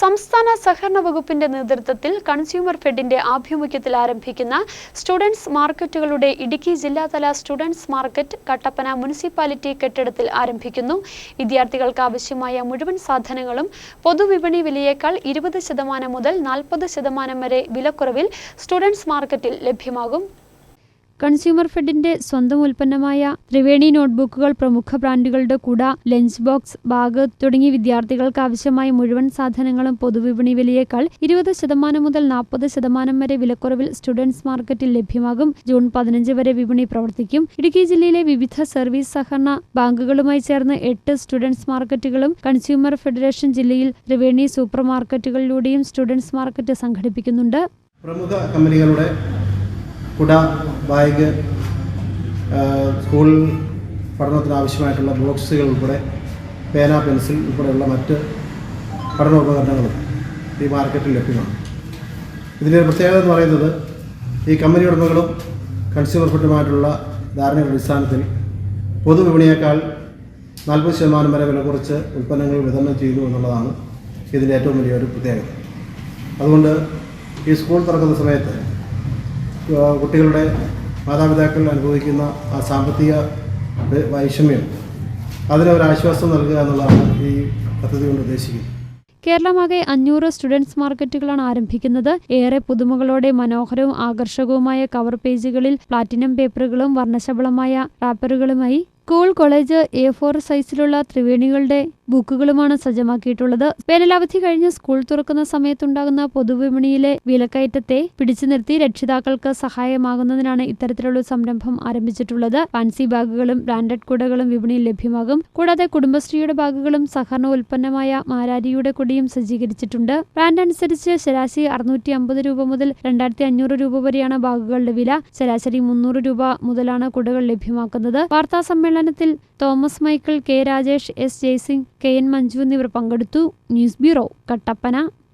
സംസ്ഥാന സഹകരണ വകുപ്പിന്റെ നേതൃത്വത്തിൽ കൺസ്യൂമർ ഫെഡിന്റെ ആഭിമുഖ്യത്തിൽ ആരംഭിക്കുന്ന സ്റ്റുഡൻസ് മാർക്കറ്റുകളുടെ ഇടുക്കി ജില്ലാതല സ്റ്റുഡൻസ് മാർക്കറ്റ് കട്ടപ്പന മുനിസിപ്പാലിറ്റി കെട്ടിടത്തിൽ ആരംഭിക്കുന്നു. വിദ്യാർത്ഥികൾക്ക് ആവശ്യമായ മുഴുവൻ സാധനങ്ങളും പൊതുവിപണി വിലയേക്കാൾ ഇരുപത് ശതമാനം മുതൽ നാൽപ്പത് ശതമാനം വരെ വിലക്കുറവിൽ സ്റ്റുഡൻസ് മാർക്കറ്റിൽ ലഭ്യമാകും. കൺസ്യൂമർ ഫെഡിന്റെ സ്വന്തം ഉൽപ്പന്നമായ ത്രിവേണി നോട്ട്ബുക്കുകൾ പ്രമുഖ ബ്രാൻഡുകളുടെ കുട ലഞ്ച് ബോക്സ് ബാഗ് തുടങ്ങി വിദ്യാർത്ഥികൾക്ക് ആവശ്യമായ മുഴുവൻ സാധനങ്ങളും പൊതുവിപണി വിലയേക്കാൾ ഇരുപത് ശതമാനം മുതൽ നാൽപ്പത് ശതമാനം വരെ വിലക്കുറവിൽ സ്റ്റുഡൻസ് മാർക്കറ്റിൽ ലഭ്യമാകും. ജൂൺ പതിനഞ്ച് വരെ വിപണി പ്രവർത്തിക്കും. ഇടുക്കി ജില്ലയിലെ വിവിധ സർവീസ് സഹകരണ ബാങ്കുകളുമായി ചേർന്ന് എട്ട് സ്റ്റുഡൻസ് മാർക്കറ്റുകളും കൺസ്യൂമർ ഫെഡറേഷൻ ജില്ലയിൽ ത്രിവേണി സൂപ്പർ മാർക്കറ്റുകളിലൂടെയും സ്റ്റുഡൻസ് മാർക്കറ്റ് സംഘടിപ്പിക്കുന്നുണ്ട്. പ്രമുഖ കമ്പനികളുടെ കുട ബാഗ് സ്കൂൾ പഠനത്തിന് ആവശ്യമായിട്ടുള്ള ബോക്സുകൾ ഉൾപ്പെടെ പേന പെൻസിൽ ഉൾപ്പെടെയുള്ള മറ്റ് പഠനോപകരണങ്ങളും ഈ മാർക്കറ്റിൽ ലഭ്യമാണ്. ഇതിന്റെ ഒരു പ്രത്യേകത എന്ന് പറയുന്നത് ഈ കമ്പനി ഉടമകളും കൺസ്യൂമർ ഫുഡുമായിട്ടുള്ള ധാരണയുടെ അടിസ്ഥാനത്തിൽ പൊതുവിപണിയേക്കാൾ നാൽപ്പത് ശതമാനം വരെ വില കുറച്ച് ഉൽപ്പന്നങ്ങൾ വിതരണം ചെയ്യുന്നു എന്നുള്ളതാണ് ഇതിന്റെ ഏറ്റവും വലിയൊരു പ്രത്യേകത. അതുകൊണ്ട് ഈ സ്കൂൾ തുറക്കുന്ന സമയത്ത് കുട്ടികളുടെ മാതാപിതാക്കൾ അനുഭവിക്കുന്ന ആ സാമ്പത്തിക വൈഷമ്യം. അതിനൊരാശ്വാസം നൽകുക എന്നുള്ളതാണ് ഈ പദ്ധതി കൊണ്ട് ഉദ്ദേശിക്കുന്നത്. കേരളമാകെ അഞ്ഞൂറ് സ്റ്റുഡൻസ് മാർക്കറ്റുകളാണ് ആരംഭിക്കുന്നത്. ഏറെ പുതുമകളോടെ മനോഹരവും ആകർഷകവുമായ കവർ പേജുകളിൽ പ്ലാറ്റിനം പേപ്പറുകളും വർണശബളമായ റാപ്പറുകളുമായി സ്കൂൾ കോളേജ് എ ഫോർ സൈസിലുള്ള ത്രിവേണികളുടെ ബുക്കുകളുമാണ് സജ്ജമാക്കിയിട്ടുള്ളത്. വേനലവധി കഴിഞ്ഞ് സ്കൂൾ തുറക്കുന്ന സമയത്തുണ്ടാകുന്ന പൊതുവിപണിയിലെ വിലക്കയറ്റത്തെ പിടിച്ചു നിർത്തി രക്ഷിതാക്കൾക്ക് സഹായമാകുന്നതിനാണ് ഇത്തരത്തിലുള്ള സംരംഭം ആരംഭിച്ചിട്ടുള്ളത്. ഫാൻസി ബാഗുകളും ബ്രാൻഡഡ് കുടകളും വിപണിയിൽ ലഭ്യമാകും. കൂടാതെ കുടുംബശ്രീയുടെ ബാഗുകളും സഹകരണ ഉൽപ്പന്നമായ മാരാരിയുടെ കൊടിയും സജ്ജീകരിച്ചിട്ടുണ്ട്. ബ്രാൻഡ് അനുസരിച്ച് ശരാശരി അറുന്നൂറ്റി അമ്പത് രൂപ മുതൽ രണ്ടായിരത്തി അഞ്ഞൂറ് രൂപ വരെയാണ് ബാഗുകളുടെ വില. ശരാശരി മുന്നൂറ് രൂപ മുതലാണ് കുടകൾ ലഭ്യമാക്കുന്നത്. വാർത്താ സമ്മേളനത്തിൽ Thomas Michael K Rajesh S Jayasingh K N Manju എന്നിവർ പങ്കെടുത്തു. News bureau Kattappana.